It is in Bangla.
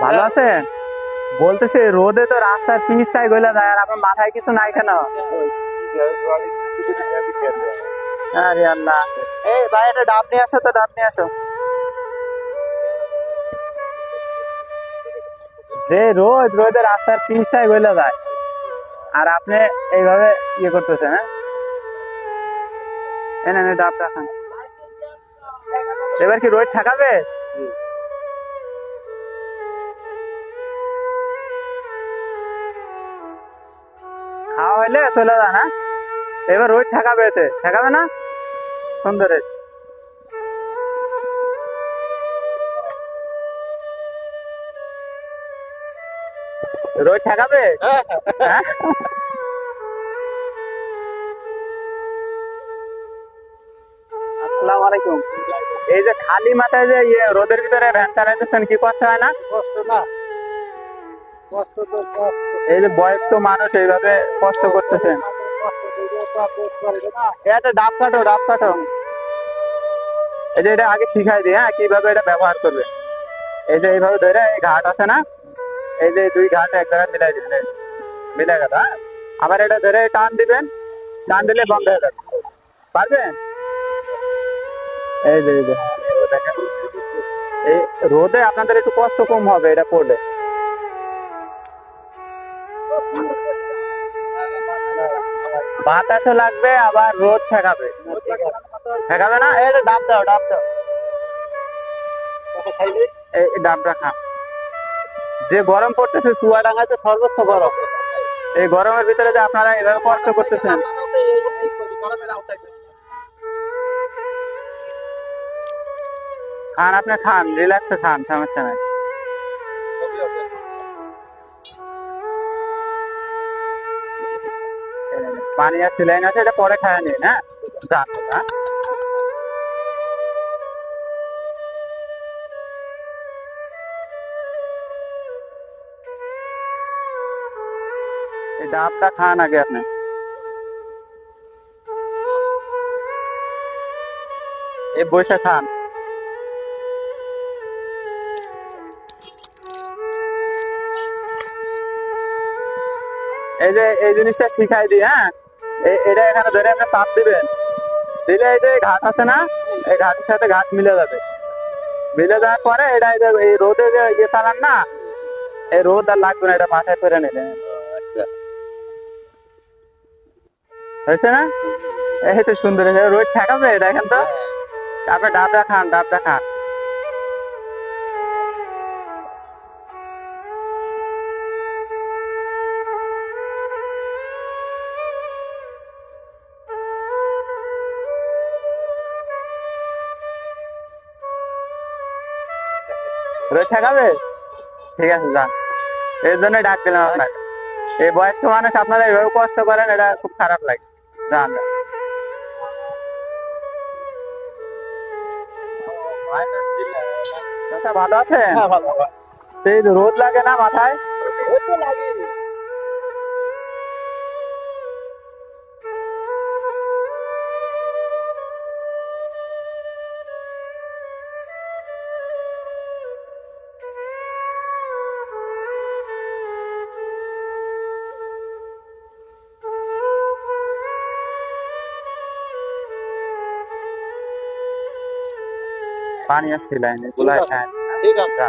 ভালো আছেন? বলতেছে, রোদে তো রাস্তার পিস্তায় গলে যায় আর আপনার মাথায় কিছু নাই কেন? আরে আল্লাহ। এই ভাই, একটা ডাব নিয়ে আসো তো, ডাব নিয়ে আসো। যে রোদ, রোদে রাস্তার পিস্তায় গলে যায়। আর আপনি এইভাবে ইয়ে করতেছেন হ্যাঁ? এনে এনে ডাবটা খান। এবার কি রোদ ঠেকাবে? খাওয়া হইলে চলে যা না। এবার রোদ ঠেকাবে এতে। ঠেকাবে না? সুন্দর। এই। রোদ ঠেকাবে হ্যাঁ? আসসালামু আলাইকুম। এই যে খালি মাথায় যে ইয়ে রোদের ভিতরে ভ্যান চালাইতেছেন কি কষ্ট হয় না? কষ্ট না। কষ্ট তো এই যে বয়স্ক মানুষ এইভাবে কষ্ট করতেছেন। একটা ডাব কাটো ডাব কাটো এই যে এটা আগে শিখাই দিই হ্যাঁ কীভাবে এটা ব্যবহার করবে। এই যে এইভাবে ধরে এই ঘাট আছে না এই যে দুই ঘাট এক জায়গায় মিলাই দিবেন মিলাই গেল হ্যাঁ। আবার এটা ধরে টান দিবেন টান দিলে বন্ধ হয়ে যাবে। পারবেন? এই যে, এই রোদে আপনাদের একটু কষ্ট কম হবে এটা পড়লে বাতাসও লাগবে, আবার রোদ ঠেকাবে। ঠেকাবে না? এটা ডাব দাও ডাব দাও। এই ডাবটা খা। যে গরম পড়তেছে চুয়াডাঙ্গাতে সর্বোচ্চ গরম। এই গরমের ভিতরে যে আপনারা এভাবে কষ্ট করতেছেন। খান, আপনি খান রিল্যাক্সে খান, সমস্যা নাই। পানি আর সিলাইন আছে, এটা পরে খায় নিন হ্যাঁ? হ্যাঁ? এই ডাবটা খান আগে আপনি। এই বসে খান। এই যে, এই জিনিসটা শিখাই দিই হ্যাঁ? এটা এখানে ধরে আপনি চাপ দিবেন। দিলে এই যে ঘাট আছে না, এই ঘাটের সাথে ঘাট মিলে যাবে। মিলে যাওয়ার পরে এটা এই এই রোদে যে ইয়ে চালান না, এই রোদ আর লাগবে না, এটা মাথায় করে নিলে হয়েছে না? এই তো সুন্দর রোদ ঠেকাবে, দেখেন তো। তারপরে ডাবটা খান ডাবটা খান। রোদ ঠেকাবে ঠিক আছে যান এই জন্য ডাক দিলাম আপনাকে। এই বয়স্ক মানুষ আপনারা এভাবে কষ্ট করেন এটা খুব খারাপ লাগে। যান। ভালো আছে হ্যাঁ যে রোদ লাগে না মাথায়? ওই তো লাগে পানি আসছে লাইনে গুলায় খায় ঠিক আছে।